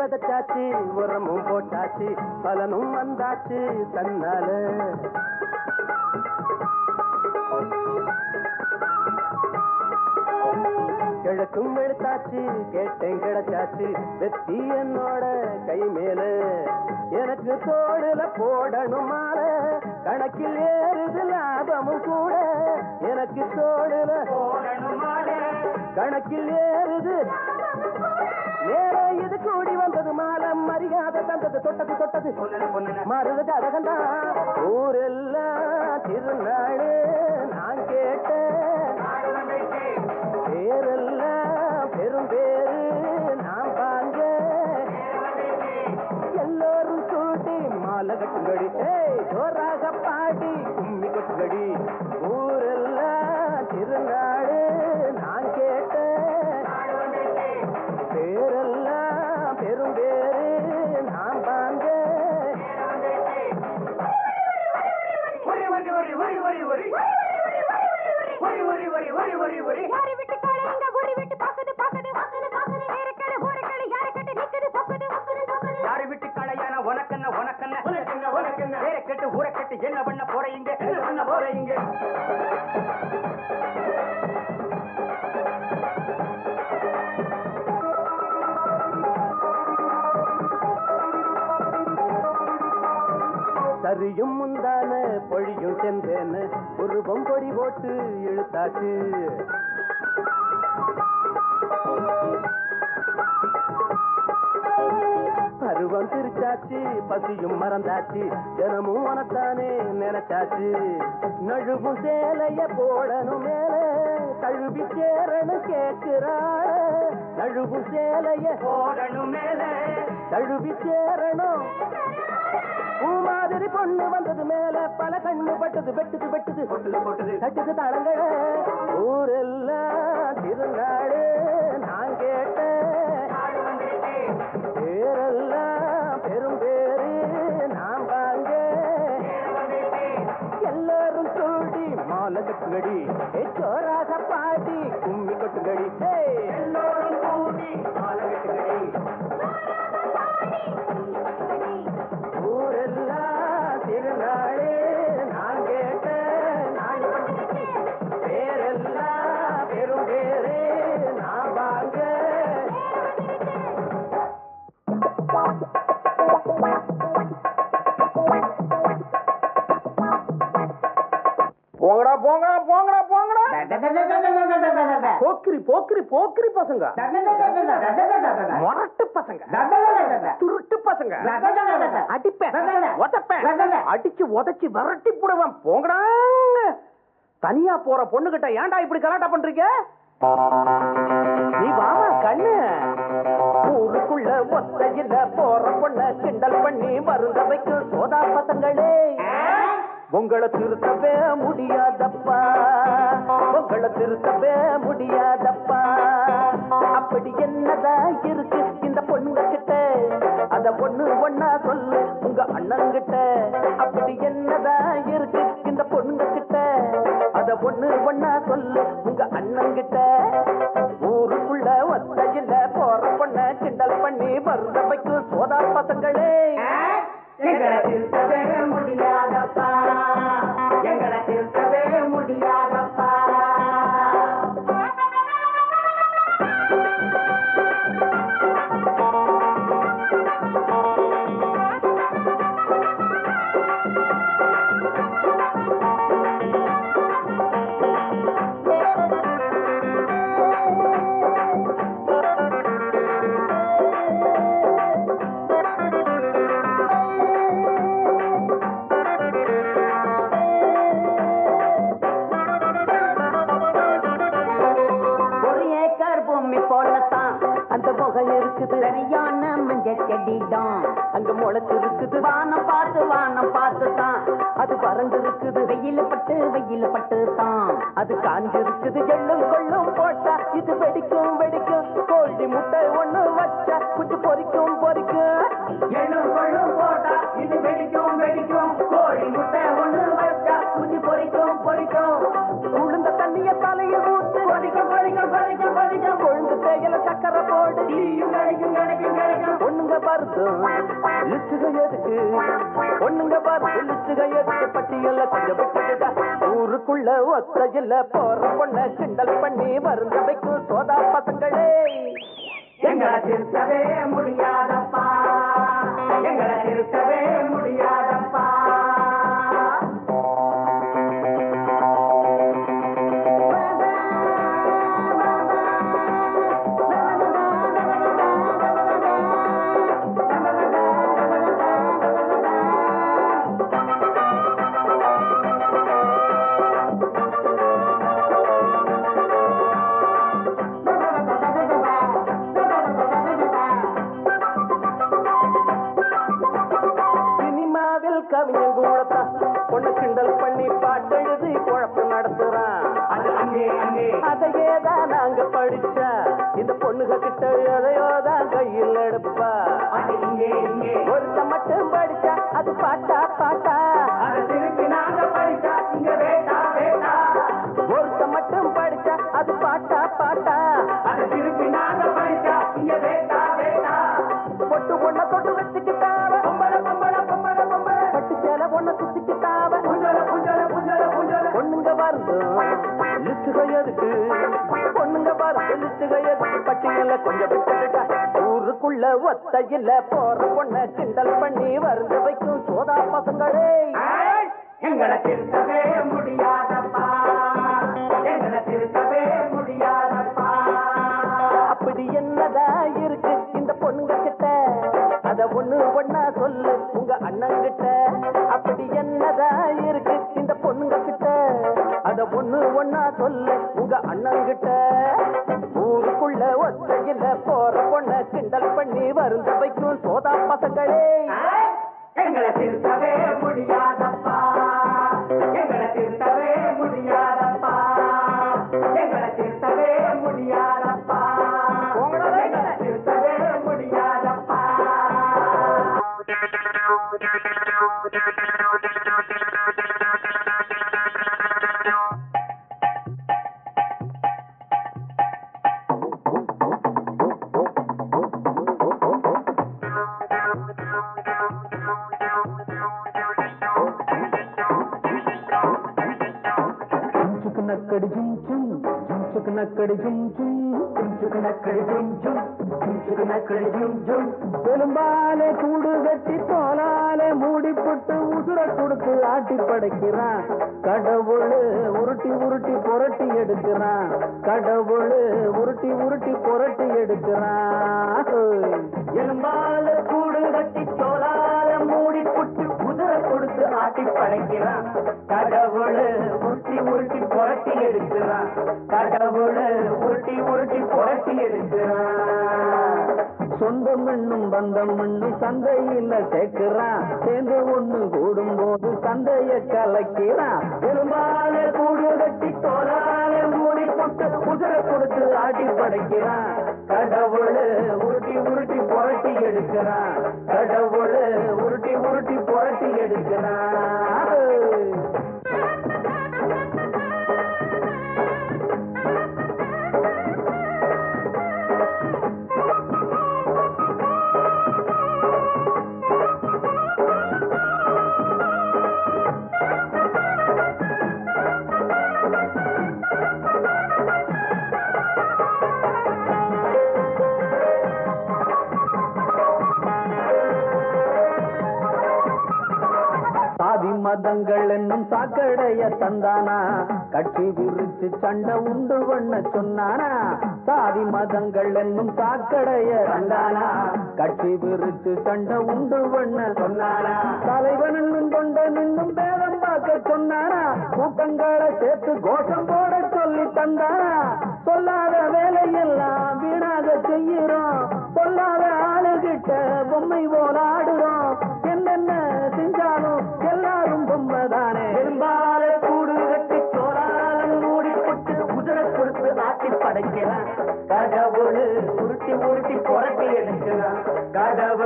விதைச்சாச்சு உரமும் போட்டாச்சு பலனும் வந்தாச்சு தன்னால. கிழக்கும் எடுத்தாச்சு கேட்டேன் கிடைச்சாச்சு வெத்தி என்னோட கை மேல. எனக்கு தோடுல போடணும் மாலை கணக்கில் ஏறுது லாபமும் கூட. எனக்கு தோடுல போடணும் கணக்கில் ஏறுது இது கூடி வந்தது மாலம் மரியாதை தந்தது தொட்டது தொட்டது. மருது கதகண்டா ஊரெல்லாம் திருநாடு நான் கேட்டேன் பேரெல்லாம் பெரும் பேரு நான் வாங்க. எல்லோரும் கூட்டி மாலை கட்டுங்கடி ஏய் ஜோராக சிரிச்சாச்சு பசியும் மறந்தாச்சு. தினமும் உனத்தானே நினைச்சாச்சு. நழுவும் சேலைய போடணும் மேல கழுவி சேரணும் கேட்கிறாள் நழுவும் சேலைய போடணும் மேல தழுவி சேரணும். பூ மாதிரி பொண்ணு வந்தது மேல பல கண்ணு பட்டது வெட்டுது வெட்டுது. போட்டுது தளங்கள ஊரெல்லாம் திருநாடு மாலை கட்டுங்கடி ஏ சோராக பாடி போக்கிரி பசங்க முரட்டு பசங்க துருட்டு பசங்க அடிப்பேன் உதப்பேன் அடிச்சு உதைச்சு விரட்டி போடுவேன் போங்கடா தனியா போற பொண்ணுகிட்ட ஏன்டா இப்படி கலாட்டா பண்றீங்க நீ வாமா கண்ணு ஊருக்குள்ள ஒத்தையில போற பொண்ண கிண்டல் பண்ணி வைக்கும் சோதா பசங்களே உங்களை திருத்தவே முடியாதப்பா உங்களை திருத்தவே முடியாதப்பா ஒண்ணு பொண்ணு ஒண்ணா சொல்லு. உங்க அண்ணங்கிட்ட ஊருக்குள்ள ஒத்தையில போற பொண்ண கிண்டல் பண்ணி வருத வைக்கும் சோதா பசங்களே. முடியாதப்பா ஒண்ணுங்க பாருது லிஸ்டுக எதுக்கு? ஒண்ணுங்க பாருது லிஸ்டுக எதுக்கு? பட்டியல கொஞ்சம் விட்டுக்கிட்டா ஊருக்குள்ள ஒத்தையில போற பொண்ண கிண்டல் பண்ணி வருந்த வைக்கும் சோதா பசங்களே. எங்களை திருத்தவே முடியாதப்பா கவிஞன் கூடத்தான் பொண்ணு கிண்டல் பண்ணி பாட்டெழுதி குழப்பம் நடத்துறான் அது அங்கே அங்கே. அதையேதான் நாங்க படிச்சா. இந்த பொண்ணுக கிட்ட எதையோதான் கையில் எடுப்பா. ஒருத்த மட்டும் படிச்சா அது பாட்டா பாட்டா. அதை திருப்பி நாங்க படிச்சா இங்க வேட்டா வேட்டா. ஒருத்த மட்டும் படிச்சா அது பாட்டா பாட்டா. அதை திருப்பி நாங்க பொண்ணுங்க பாருங்க லிஸ்டுக எதுக்கு பொண்ணுங்க பாருங்க லிஸ்டுக எதுக்கு பட்டியல கொஞ்சம் விட்டுட்டா. ஊருக்குள்ள ஒத்தையில போற பொண்ண கிண்டல் பண்ணி வருந்த வைக்கும் சோதா பசங்களே. ஏய், எங்களை ஒண்ணு சொல்ல உங்க அண்ணங்கிட்ட ஊருக்குள்ள ஒத்தையில போற பொண்ண கிண்டல் பண்ணி வருந்த வைக்கும் சோதா பசங்களே. எங்களை திருத்தவே ஜும்சுக்கு ஜும் ஜும் ஜும்சுக்கு நக்கடி ஜும் ஜும் பெரும்பாலே கூடு கட்டி தோலாலே மூடி போட்டு உசுர கொடுத்து ஆட்டி படைக்கிறான். கடவுள் உருட்டி உருட்டி புரட்டி எடுக்கிறான். கடவுள் உருட்டி உருட்டி புரட்டி எடுக்கிறான். எலும்பால கூடு கட்டி தோலால மூடி புட்டு குதிரை கொடுத்து ஆட்டி படைக்கிறான். கடவுள் உருட்டி உருட்டி புரட்டி எடுக்கிறான். கடவுளை உருட்டி உருட்டி புரட்டி எடுக்கிறான். சொந்தம் என்னும் பந்தம் என்னும் சந்தையில சேர்க்கிறான். சேர்ந்து ஒண்ணு கூடும் போது சந்தைய கலக்கிறான். பெரும்பால கூடு கட்டி தோலால மூடி போட்டு குதிரை கொடுத்து ஆட்டி படைக்கிறான். கடவுளை உருட்டி உருட்டி புரட்டி எடுக்கிறான். கடவுளை உருட்டி உருட்டி புரட்டி எடுக்கிறான். மதங்கள் என்னும் சாக்கடைய தந்தானா? கட்சி விரிச்சு சண்டை உண்டு பண்ண சொன்னானா? சாதி மதங்கள் என்னும் சாக்கடைய தந்தானா? கட்சி விரிச்சு சண்டை உண்டு பண்ண சொன்னானா? தலைவன் என்னும் கொண்ட நின்னும் பேதம் பார்க்க சொன்னானா? கூட்டங்களை சேர்த்து கோஷம் போட சொல்லி தந்தானா? சொல்லாத வேலையெல்லாம் வீணாக செய்யறோம் சொல்லாத ஆளுகிட்ட பொம்மை போலாடுறோம்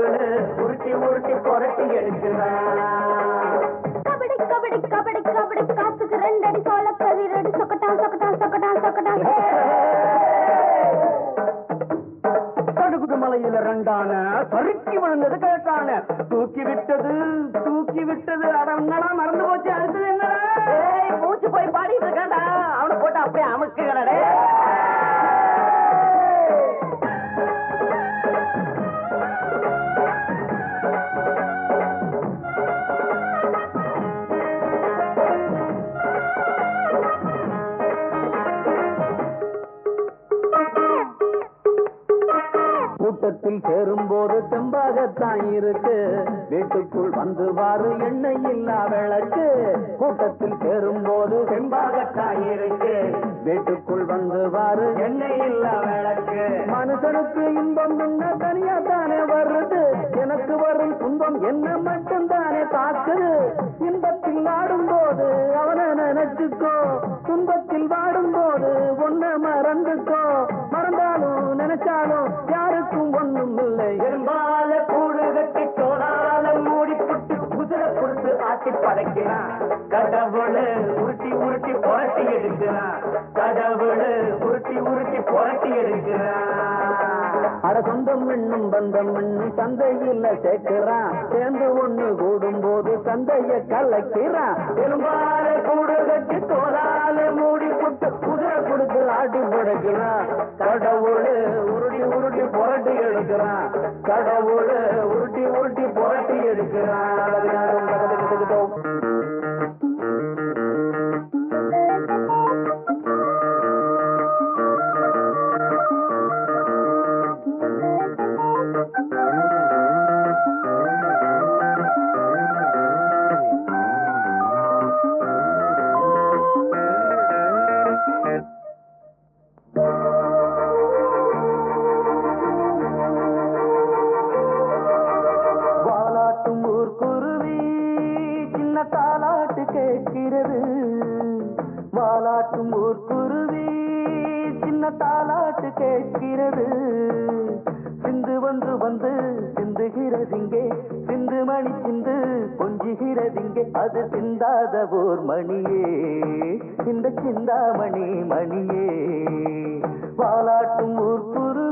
கடவுள் உருட்டி உருட்டி புரட்டி எடுக்கிறான். கபடி கபடி கபடி கபடி காசுக்கு ரெண்டடி சோள கதிரடி சொக்கட்டான் சொக்கட்டான் சொக்கட்டான் சொக்கட்டான். கடுகுடு மலையில ரெண்டான சறுக்கி விழுந்தது கேட்டான தூக்கி விட்டது தூக்கி விட்டது அடங்கடா மறந்து போச்சு. அடுத்தது என்ன மூச்சு போய் பாடிட்டு இருக்காண்டா அவனை போட்டு அப்படியே அமுக்குகிறடே. வரும்போது தெம்பாகத்தான் போது இருக்கு. வீட்டுக்குள் வந்து வாரு எண்ணெய் இல்லா விளக்கு. கூட்டத்தில் சேரும் போது இருக்கு. வீட்டுக்குள் வந்து வாரு எண்ணெய் இல்ல விளக்கு. மனுஷனுக்கு இன்பம் என்ன தனியா தானே வருது. எனக்கு வரும் துன்பம் என்ன மட்டும் தானே தாக்குது இன்பத்தில் ஆடும் போது அவனை நினைச்சுக்கோ. துன்பத்தில் வாடும் போது ஒன்ன மறந்துக்கோ. மறந்தாலும் நினைச்சாலும் யாருக்கும் ஒண்ணும் இல்லை. பெரும்பால கூடு கட்டி சோறாலம் ஆட்டி படைக்கிறான். கடவுள் உருட்டி உருட்டி புரட்டி எடுக்கிறான். கடவுள் உருட்டி உருட்டி புரட்டி எடுக்கிறான். அட சொந்தம் என்னும் பந்தம் என்னும் சந்தையில சேர்க்கிறான். சேர்ந்து ஒண்ணு கூடும் போது சந்தைய கலக்கிறான். பெரும்பால கூடு கட்டி தோலால மூடி புட்டு குதிரை கொடுத்து ஆட்டி படைக்கிறான். கடவுள் உருட்டி உருட்டி புரட்டி எடுக்கிறான். பாட்டு கேட்கிறது. சிந்து வந்து வந்து சிந்துகிறதிங்கே சிந்து மணி சிந்து கொஞ்சுகிறதிங்கே அது சிந்தாத ஓர் மணியே. இந்த சிந்தாமணி மணியே. வாலாட்டும் ஊர் குருவி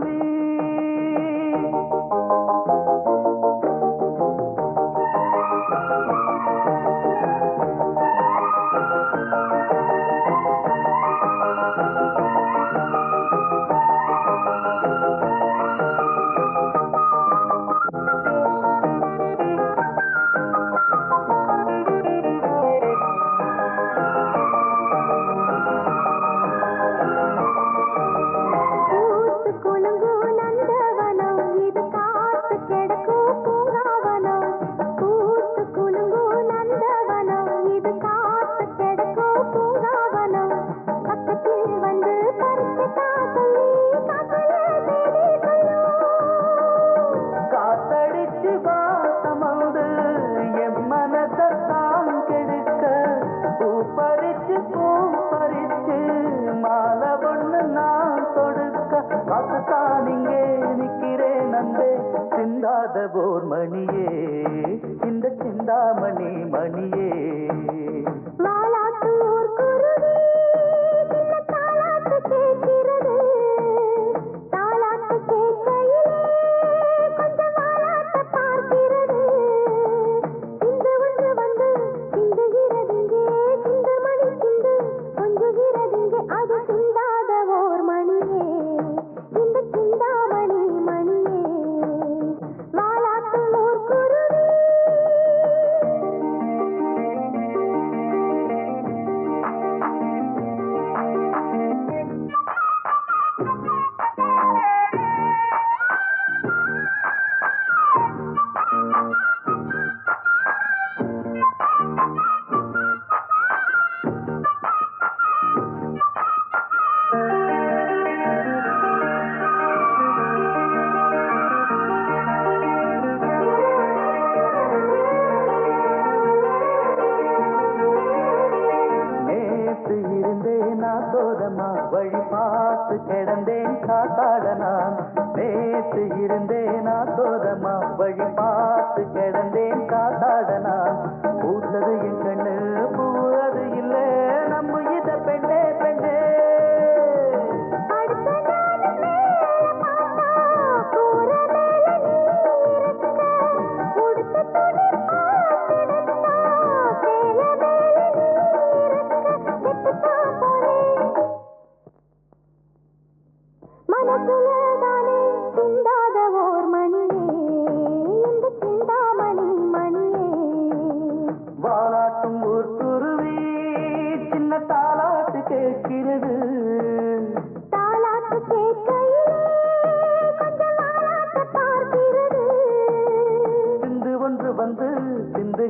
கடோரமா வழி பார்த்து கிடந்தேன் காத்தாட நான். நேற்று இருந்தேன் ஆத்தோரமா வழி பார்த்து கிடந்தேன் காத்தாட நான். பூத்தது என் கண்ணு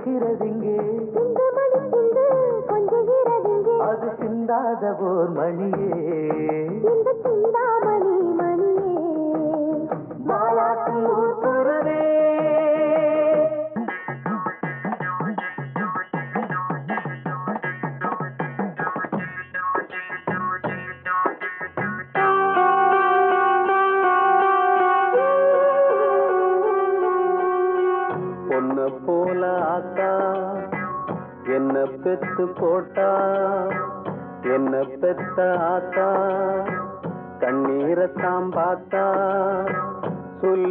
சிந்து கொஞ்சிகிறதிங்கே அது சிந்தாத ஓர் மணியே.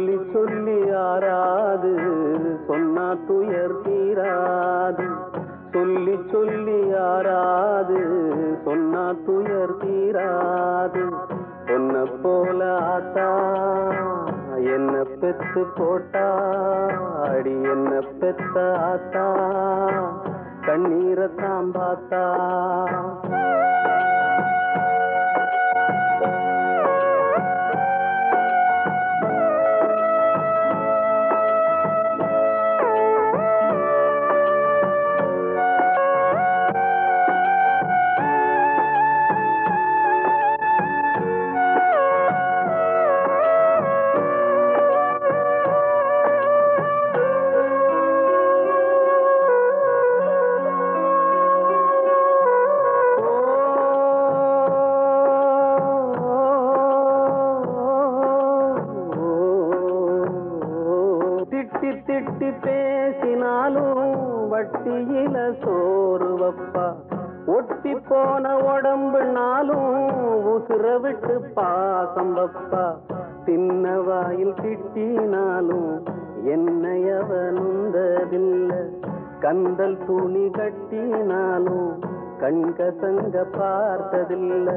சொல்லி சொல்லி ஆராது சொன்னா துயர் தீராது. சொல்லி சொல்லி ஆராது சொன்னா துயர் தீராது. பொன்ன போல ஆத்தா என்ன பெத்து போட்டா அடி என்ன பெத்த ஆத்தா. கண்ணீரத்தாம் பார்த்தா. அப்பா. தின்ன வாயில் திட்டினாலும் என்னையவ நுந்ததில்ல கந்தல் துணி கட்டினாலும் கண்கசங்க பார்த்ததில்லை.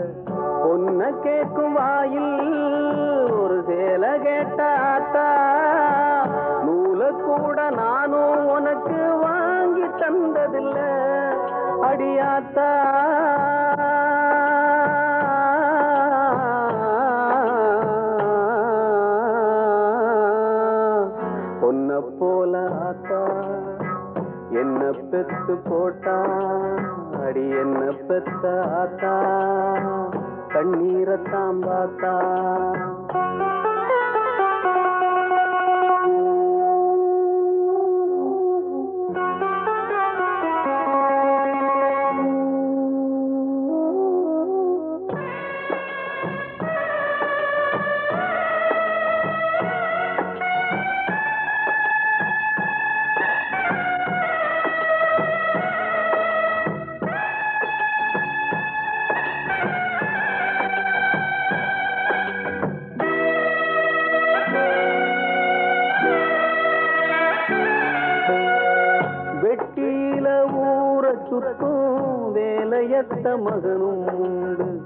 பொன்ன கேட்கும் வாயில் ஒரு சேலை கேட்டாத்தா நூல கூட நானும் உனக்கு வாங்கி தந்ததில்லை. அடியாத்தா. என்ன போட்டா அடி என்ன பெத்தாத்தா ஆத்தா? கண்ணீரத்தாம் வேலையத்த மகனும் உண்டு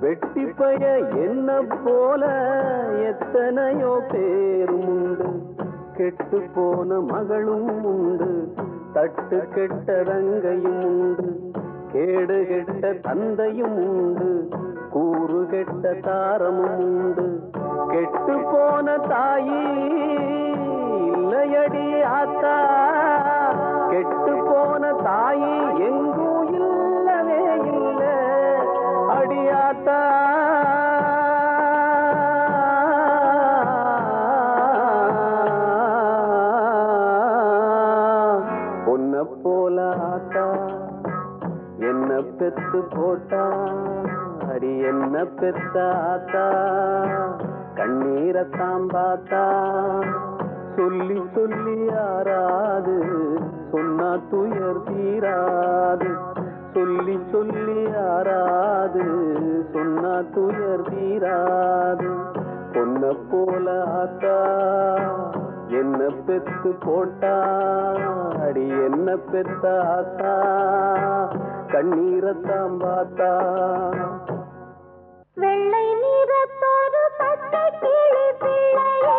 வெட்டி பய என்ன போல எத்தனையோ பேரும் உண்டு கெட்டு போன மகளும் உண்டு. தட்டு கெட்ட ரங்கையும் உண்டு. கேடு கெட்ட தந்தையும் உண்டு. கூறு கெட்ட தாரமும் உண்டு. கெட்டு போன தாயி இல்லையடி ஆத்தா. கெட்டு போன தாயி எங்க அடியாத்தா உன்னை போல ஆத்தா என்ன பெத்து போட்டா அடி என்ன பெத்தாத்தா கண்ணீரத்தாம் பார்த்தா. சொல்லி சொல்லி யாராது சொன்னா துயர் தீராது. சொல்லி சொல்லி ஆராது சொன்னா துயர் தீராது. பொன்ன போல ஆத்தா என்ன பெத்து போட்டாடி என்ன பெத்த ஆத்தா கண்ணீரத்தாம் பார்த்தா. வெள்ளை நிறத்தோடு பிள்ளையே